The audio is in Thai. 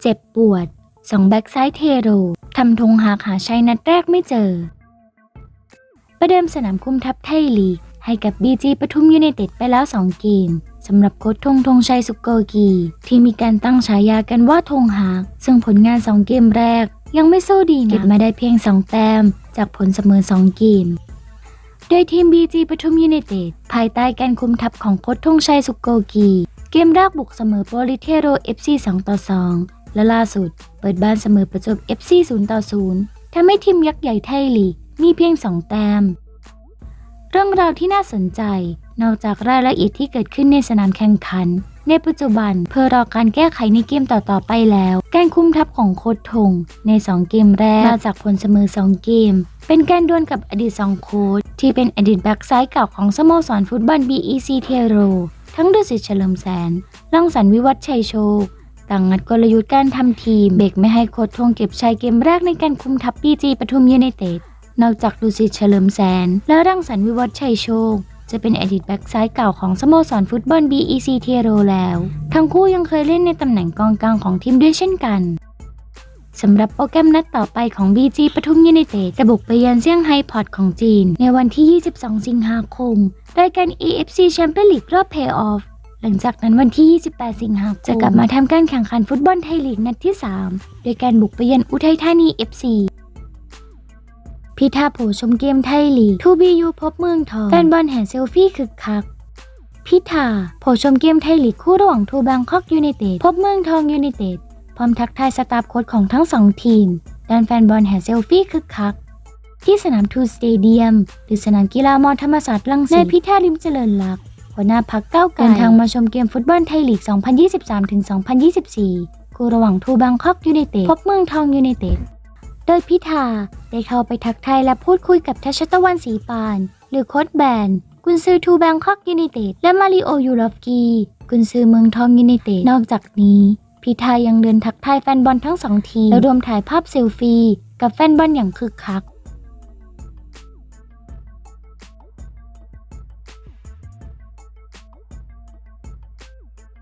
เจ็บปวดสองแบ็กซ้ายเทโรทำธงหากหาชัยนัดแรกไม่เจอ ประเดิมสนามคุมทัพไทยลีก ให้กับบีจีปทุมยูไนเต็ดไปแล้ว2เกมสำหรับโค้ชธงธงชัยสุกโกกี ที่มีการตั้งฉายากันว่าธงหาก ซึ่งผลงาน2เกมแรก ยังไม่สู้ดีนะเก็บมาได้เพียง2แต้ม จากผลเสมอ2เกม โดยทีม BG ปทุมยูไนเต็ดภายใต้การคุมทัพของโค้ชธงชัยสุกโกกี เกมแรกบุกเสมอโปลิเทโร FC 2 ต่อ 2 และล่าสุด เปิดบ้านเสมอประจบ FC 0 ต่อ 0ทำให้ทีมยักษ์ใหญ่ไทยลีกมีเพียง 2 แต้ม เรื่องราวที่น่าสนใจ นอกจากรายละเอียดที่เกิดขึ้นในสนามแข่งขัน ในปัจจุบันเพื่อรอการแก้ไขในเกมต่อๆไปแล้ว การคุมทัพของโค้ชทง ใน 2 เกมแรกมาจากผลเสมอ 2 เกม เป็นการดวลกับอดีต 2 โค้ชที่เป็นอดีตแบ็กซ้ายเก่าของสโมสรฟุตบอล BEC เทโร ทั้งดุสิตเฉลิมแสนลังสรรค์วิวัฒชัยโชค ต่างงัดกลยุทธ์การทำทีม เบรกไม่ให้โค้ชทงเก็บชัยเกมแรกในการคุมทัพปีจีปทุมยูไนเต็ด นอกจากดุสิตเฉลิมแสน และรังสรรค์วิวัฒชัยโชค จะเป็นอดีตแบ็กซ้ายเก่าของสโมสรฟุตบอล BEC เทโรแล้ว ทั้งคู่ยังเคยเล่นในตำแหน่งกองกลางของทีมด้วยเช่นกัน สำหรับโปรแกรมนัดต่อไปของ BG ปทุมยูไนเต็ดจะบุกไปเยือนเซี่ยงไฮ้พอร์ตของจีน ในวันที่ 22 สิงหาคม รายการ AFC Champions League รอบเพย์ออฟหลังจากนั้นวันที่ 28 สิงหาคมจะกลับมาทำการแข่งขันฟุตบอลไทยลีกนัดที่ 3 โดยการบุกไปเยือนอุทัยธานี FC พิธาโผชมเกมไทยลีกทูบียูพบเมืองทองแฟนบอลแห่เซลฟี่คึกคัก พิธาโผชมเกมไทยลีกคู่ระหว่างทูแบงคอกยูไนเต็ดพบเมืองทองยูไนเต็ด พร้อมทักทายสตาฟโค้ชของทั้งสองทีม ด้านแฟนบอลแห่เซลฟี่คึกคัก ที่สนามทูสเตเดียม หรือสนามกีฬามอธรรมศาสตร์รังสิตนายพิธาลิมเจริญลักษ์หัวหน้าพักเก้าไกลเดินทางมาชมเกมฟุตบอลไทยลีก 2023-2024 คู่ระหว่างทูแบงคอกยูไนเต็ดพบเมืองทองยูไนเต็ด โดยพิธาได้เข้าไปทักทายและพูดคุยกับทัชตะวันสีปาน หรือโค้ชแบนกุนซือทูแบงคอกยูไนเต็ดและมาริโอยูรอฟกีกุนซือเมืองทองยูไนเต็ดนอกจากนี้ พีทายังเดินทักทายแฟนบอลทั้งสองทีมแล้วรวมถ่ายภาพเซลฟี่ กับแฟนบอลอย่างคึกคัก